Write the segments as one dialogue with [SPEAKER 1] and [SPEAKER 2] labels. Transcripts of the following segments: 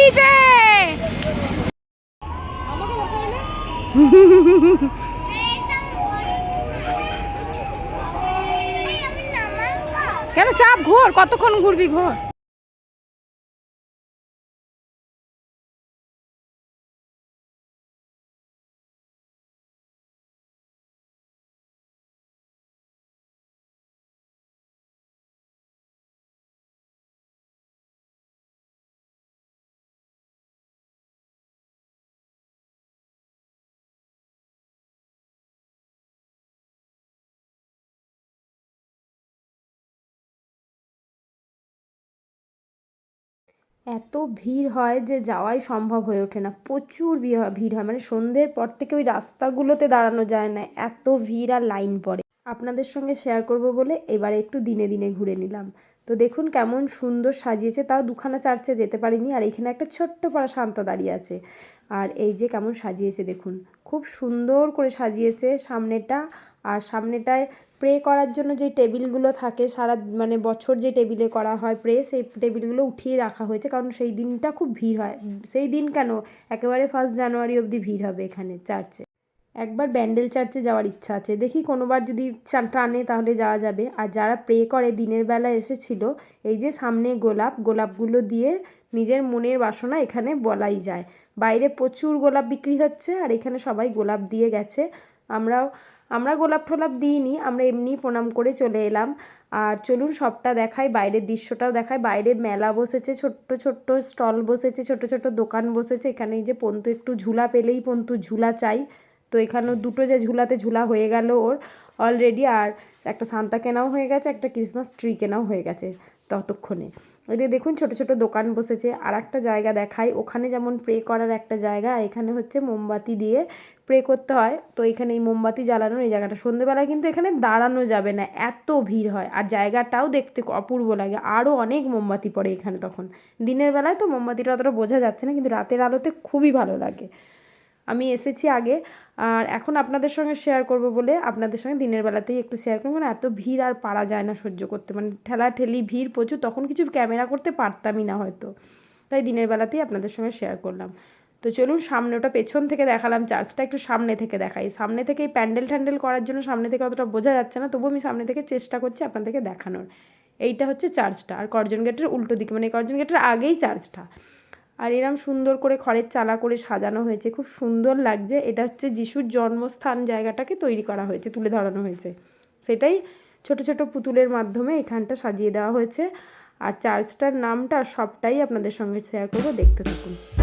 [SPEAKER 1] DJ কেন চাপ ঘোর কতক্ষণ ঘুরবি ঘোর? এত ভিড় হয় যে যাওয়াই সম্ভব হয়ে ওঠে না। প্রচুর ভিড় হয় মানে সন্ধ্যের পর থেকে ওই রাস্তাগুলোতে দাঁড়ানো যায় না। এত ভিড় আর লাইন পড়ে। আপনাদের সঙ্গে শেয়ার করব বলে এবারে একটু দিনে দিনে ঘুরে নিলাম। তো দেখুন কেমন সুন্দর সাজিয়েছে। তাও দুখানা চার্চে যেতে পারিনি। আর এখানে একটা ছোট্ট পাড়া শান্তা দাঁড়িয়ে আছে। আর এই যে কেমন সাজিয়েছে দেখুন। খুব সুন্দর করে সাজিয়েছে সামনেটা। আর সামনেটায় প্রে করার জন্য যে টেবিলগুলো থাকে, সারা মানে বছর যে টেবিলে করা হয় প্রে সেই টেবিলগুলো উঠিয়ে রাখা হয়েছে। কারণ সেই দিনটা খুব ভিড় হয়। সেই দিন কেন? একেবারে ফার্স্ট জানুয়ারি অবধি ভিড় হবে এখানে চার্চে একবার ব্যান্ডেল চার্চে যাওয়ার ইচ্ছা আছে। দেখি কোনোবার যদি টানে তাহলে যাওয়া যাবে। আর যারা প্রে করে, দিনের বেলা এসেছিল, এই যে সামনে গোলাপ, গোলাপগুলো দিয়ে নিজের মনের বাসনা এখানে বলাই যায়। বাইরে প্রচুর গোলাপ বিক্রি হচ্ছে, আর এখানে সবাই গোলাপ দিয়ে গেছে। আমরাও আমরা গোলাপ ঠোলাপ দিইনি, আমরা এমনি প্রণাম করে চলে এলাম। আর চলুন সবটা দেখাই, বাইরের দৃশ্যটাও দেখায় বাইরে মেলা বসেছে, ছোট্ট ছোট্ট স্টল বসেছে ছোট ছোট দোকান বসেছে। এখানে এই যে পন্তু, একটু ঝুলা পেলেই পন্তু ঝুলা চাই। তো এখানেও দুটো যে ঝুলাতে ঝুলা হয়ে গেল ওর অলরেডি আর একটা সান্তা কেনাও হয়ে গেছে, একটা ক্রিসমাস ট্রি কেনাও হয়ে গেছে ততক্ষণে। ওইদিকে দেখুন ছোট ছোট দোকান বসেছে। আর একটা জায়গা দেখাই। ওখানে যেমন প্রে করার একটা জায়গা, এখানে হচ্ছে মোমবাতি দিয়ে প্রে করতে হয়। তো এখানে এই মোমবাতি জ্বালানোর এই জায়গাটা। সন্ধেবেলায় কিন্তু এখানে দাঁড়ানো যাবে না, এত ভিড় হয়। আর জায়গাটাও দেখতে অপূর্ব লাগে। আরও অনেক মোমবাতি পড়ে এখানে তখন। দিনের বেলায় তো মোমবাতিটা অতটা বোঝা যাচ্ছে না, কিন্তু রাতের আলোতে খুবই ভালো লাগে। আমি এসেছি আগে, আর এখন আপনাদের সঙ্গে শেয়ার করব বলে আপনাদের সঙ্গে দিনের বেলাতেই একটু শেয়ার করব। মানে এত ভিড় আর পারা যায় না সহ্য করতে। মানে ঠেলা ঠেলি ভিড় প্রচুর, তখন কিছু ক্যামেরা করতে পারতামই না হয়তো। তাই দিনের বেলাতেই আপনাদের সঙ্গে শেয়ার করলাম। তো চলুন সামনে ওটা পেছন থেকে দেখালাম, চার্চটা একটু সামনে থেকে দেখাই। সামনে থেকে এই প্যান্ডেল ট্যান্ডেল করার জন্য সামনে থেকে অতটা বোঝা যাচ্ছে না তবু আমি সামনে থেকে চেষ্টা করছি আপনাদেরকে দেখানোর। এইটা হচ্ছে চার্চটা, আর করজন গেটের উল্টো দিকে। মানে করজন গেটের আগেই চার্চটা। আর এরম সুন্দর করে খড়ের চালা করে সাজানো হয়েছে। খুব সুন্দর লাগছে। এটা হচ্ছে যিশুর জন্মস্থান জায়গাটাকে তৈরি করা হয়েছে, তুলে ধরানো হয়েছে। সেটাই ছোট ছোট পুতুলের মাধ্যমে এখানটা সাজিয়ে দেওয়া হয়েছে। আর চার্চটার নামটা সবটাই আপনাদের সঙ্গে শেয়ার করব। দেখতে থাকুন।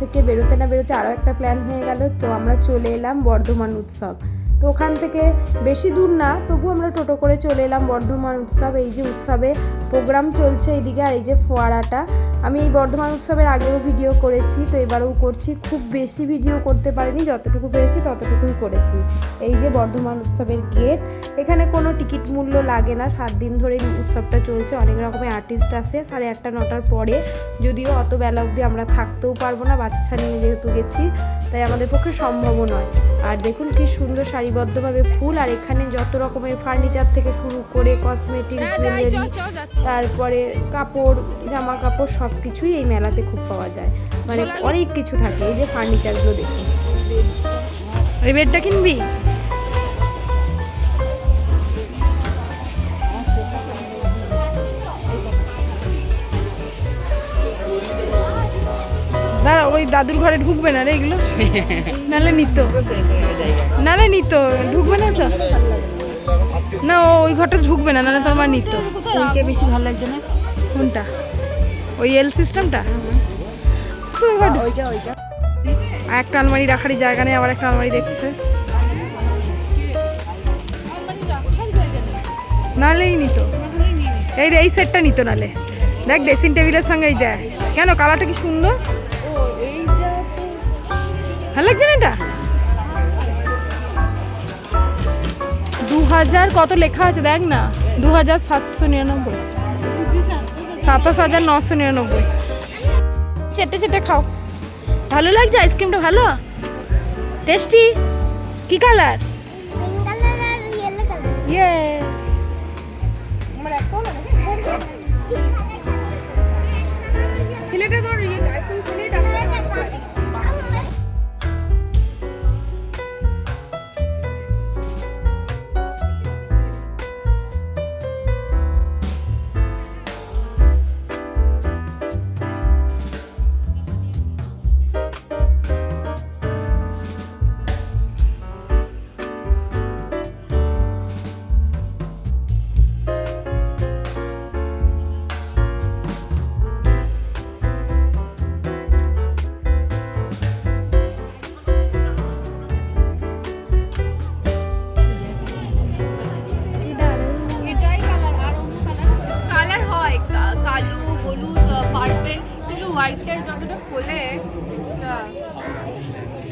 [SPEAKER 1] থেকে বেরোতে না বেরোতে আরও একটা প্ল্যান হয়ে গেল। তো আমরা চলে এলাম বর্ধমান উৎসব। তো ওখান থেকে বেশি দূর না, তবু আমরা টোটো করে চলে এলাম বর্ধমান উৎসব। এই যে উৎসবে প্রোগ্রাম চলছে এইদিকে আর এই যে ফোয়ারাটা। আমি এই বর্ধমান উৎসবের আগেও ভিডিও করেছি, তো এবারেও করছি। খুব বেশি ভিডিও করতে পারিনি, যতটুকু পেরেছি ততটুকুই করেছি। এই যে বর্ধমান উৎসবের গেট, এখানে কোনো টিকিট মূল্য লাগে না। সাত দিন ধরে উৎসবটা চলছে, অনেক রকমের আর্টিস্ট আসে, সাড়ে আটটা, নটার পরে। যদিও অত বেলা অবধি আমরা থাকতেও পারব না, বাচ্চা নিয়ে যেহেতু গেছি, তাই আমাদের পক্ষে সম্ভবও নয়। আর দেখুন কি সুন্দর সারিবদ্ধভাবে ফুল আর এখানে যত রকমের ফার্নিচার থেকে শুরু করে কসমেটিক জুয়েলারি তারপরে কাপড় জামা কাপড় সব কিছুই এই মেলাতে খুব পাওয়া যায়। মানে অনেক কিছু থাকে এই যে ফার্নিচারগুলো দেখুন। এই বেডটা কিনবি? দাঁড়া ওই দাদুর ঘরে ঢুকবে না রে এগুলো? নালে নিত। নালে নিত ঢুকবে না তো? না ও ওই ঘরটা ঢুকবে না নালে তো আমার নিত।
[SPEAKER 2] ওইটা বেশি ভালো লাগছে না?
[SPEAKER 1] কোনটা? ওই এল সিস্টেমটা
[SPEAKER 2] ওইটা
[SPEAKER 1] আর একটা আলমারি রাখারই জায়গা নেই আবার একটা আলমারি দেখছে। নালেই নিত। এই রে, এই সেটটা নিত নালে। দেখ ড্রেসিং টেবিলের সঙ্গে এই দেখ। কেন কালারটা কি সুন্দর? ভালো লাগছে না এটা? দু হাজার কত লেখা আছে দেখ না দু হাজার সাতশো নিরানব্বই। সাতাশ হাজার নশো নিরানব্বই। চেটে চেটে খাও। ভালো লাগছে আইসক্রিমটা ভালো? টেস্টি? কি কালার? ইয়ে ছেলেটা তোর আইসক্রিম খেলেই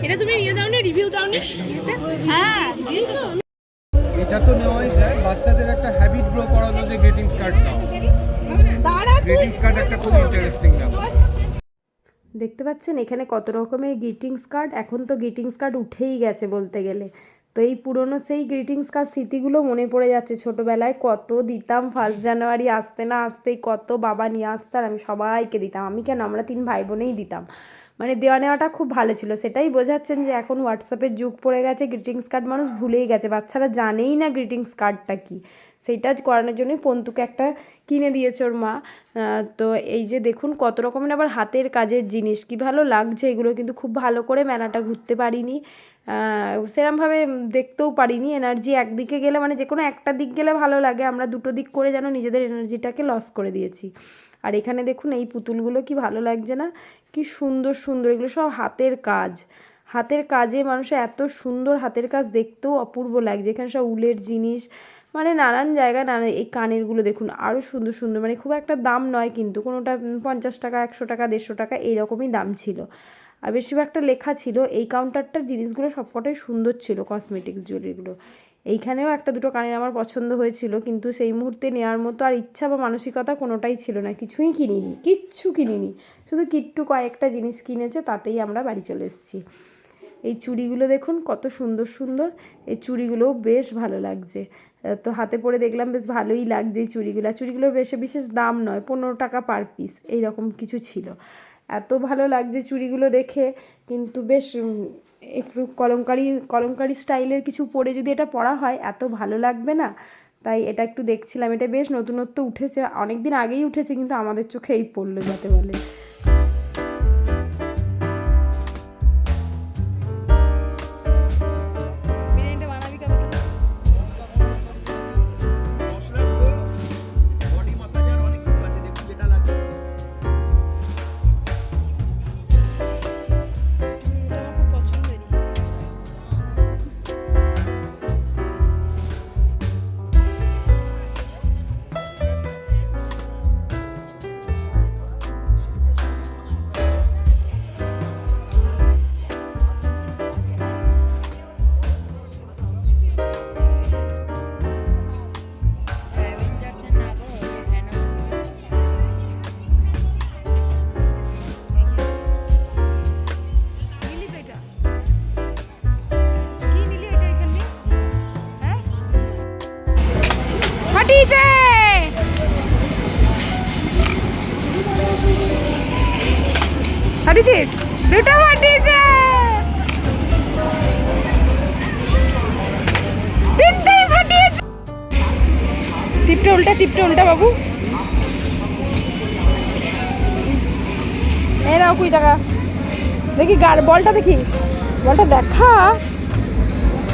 [SPEAKER 3] এটা- তুমি নিয়ে দাও না রিভিউ দাও না হ্যাঁ দিয়েছ।
[SPEAKER 4] এটা তো নেওয়াই যায় বাচ্চাদের একটা হ্যাবিট গ্রো করালো যে গ্রিটিংস কার্ড দাও। গ্রিটিংস কার্ড একটা খুব ইন্টারেস্টিং ব্যাপার
[SPEAKER 1] দেখতে পাচ্ছেন এখানে কত রকমের গ্রিটিংস কার্ড এখন তো গ্রিটিংস কার্ড উঠেই গেছে বলতে গেলে। তো এই পুরনো সেই গ্রিটিংস কার্ড স্মৃতিগুলো মনে পড়ে যাচ্ছে ছোটোবেলায়। কত দিতাম ফার্স্ট জানুয়ারি আসতে না আসতেই, কত বাবা নিয়ে আসতো আর আমি সবাইকে দিতাম। আমি কেন? আমরা তিন ভাই বোনেই দিতাম। মানে দেওয়া নেওয়াটা খুব ভালো ছিল। সেটাই বোঝাচ্ছেন যে এখন হোয়াটসঅ্যাপের যুগ পড়ে গেছে গ্রিটিংস কার্ড মানুষ ভুলেই গেছে। বাচ্চারা জানেই না গ্রিটিংস কার্ডটা কী। সেইটা করানোর জন্যই পন্তুকে একটা কিনে দিয়েছে ওর মা। তো এই যে দেখুন কত রকমের আবার হাতের কাজের জিনিস, কি ভালো লাগছে এগুলো কিন্তু খুব ভালো করে মেলাটা ঘুরতে পারিনি। সেরমভাবে দেখতেও পারিনি। এনার্জি একদিকে গেলে মানে যে কোনো একটা দিক গেলে ভালো লাগে, আমরা দুটো দিক করে যেন নিজেদের এনার্জিটাকে লস করে দিয়েছি। আর এখানে দেখুন এই পুতুলগুলো কি ভালো লাগছে না? কি সুন্দর সুন্দর, এগুলো সব হাতের কাজ। হাতের কাজে মানুষের এত সুন্দর হাতের কাজ দেখতেও অপূর্ব লাগছে। এখানে সব উলের জিনিস মানে নানান জায়গায় নানা এই কানেরগুলো দেখুন আরও সুন্দর সুন্দর মানে খুব একটা দাম নয় কিন্তু কোনোটা পঞ্চাশ টাকা, একশো টাকা, দেড়শো টাকা এইরকমই দাম ছিল। আর বেশিরভাগটা লেখা ছিল, এই কাউন্টারটার জিনিসগুলো সবকটাই সুন্দর ছিল কসমেটিক্স জুয়েলারিগুলো এইখানেও একটা দুটো কানের আমার পছন্দ হয়েছিল, কিন্তু সেই মুহূর্তে নেওয়ার মতো আর ইচ্ছা বা মানসিকতা কোনোটাই ছিল না, কিছুই কিনিনি, কিচ্ছু কিনিনি। শুধু কিট্টু কয়েকটা জিনিস কিনেছে, তাতেই আমরা বাড়ি চলে এসেছি। এই চুড়িগুলো দেখুন, কত সুন্দর সুন্দর। এই চুড়িগুলোও বেশ ভালো লাগছে। তো হাতে পরে দেখলাম বেশ ভালোই লাগছে এই চুড়িগুলো। চুড়িগুলোর বেশি বিশেষ দাম নয়, পনেরো টাকা পার পিস, এইরকম কিছু ছিল। এত ভালো লাগছে চুড়িগুলো দেখে, কিন্তু বেশ একটু কলমকারি কলমকারি স্টাইলের কিছু পরে যদি এটা পরা হয়, এত ভালো লাগবে না। তাই এটা একটু দেখছিলাম, এটা বেশ নতুনত্ব উঠেছে। অনেক দিন আগেই উঠেছে, কিন্তু আমাদের চোখে এই পড়ল যাতে বলে। ফাটিয়েছিস দুটো ফাটিয়েছে তিনটেই ফাটিয়েছে টিপটা উল্টা টিপটা উল্টা বাবু। এই নাও কুড়ি টাকা। দেখি গার বলটা দেখি। বলটা দেখা।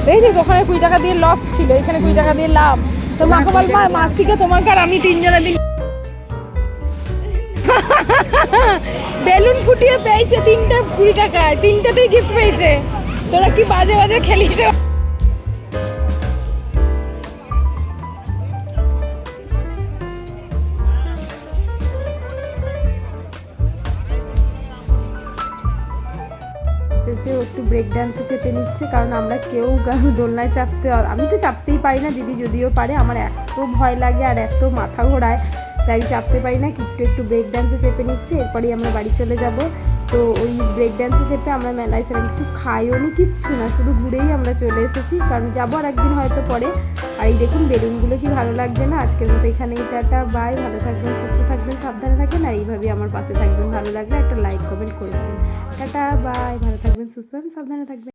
[SPEAKER 1] দেখেছিস ওখানে কুড়ি টাকা দিয়ে লস ছিল এখানে কুড়ি টাকা দিয়ে লাভ। তো মাকে বল মা মাসিকে তোমাকে আর আমি তিনজনে দিন বেলুন ফুটিয়ে পেয়েছে তিনটা কুড়ি টাকায় তিনটাতেই গিফট পেয়েছে। তোরা কি বাজে বাজে খেলিস? শেষেও একটু ব্রেক ডান্সে চেপে নিচ্ছে, কারণ আমরা কেউ দোলনায় চাপতে আমি তো চাপতেই পারি না, দিদি যদিও পারে, আমার এত ভয় লাগে আর এত মাথা ঘোরায়। তাই আমি চাপতে পারি না, একটু একটু ব্রেক ডান্সে চেপে নিচ্ছে, এরপরেই আমরা বাড়ি চলে যাব। তো ওই ব্রেক ডান্সে চেপে আমরা মেলায় সেরকম কিছু খাইও নি, কিচ্ছু না, শুধু ঘুরেই আমরা চলে এসেছি। কারণ যাব আর একদিন হয়তো পরে। আর এই দেখুন বেলুনগুলো কি ভালো লাগছে না? আজকের মতো এখানে টাটা বাই ভালো থাকবেন, সুস্থ থাকবেন, সাবধানে থাকবেন আর এইভাবেই আমার পাশে থাকবেন। ভালো লাগলে একটা লাইক কমেন্ট করে দেবেন। টাটা বাই ভালো থাকবেন, সুস্থ থাকবেন, সাবধানে থাকবেন।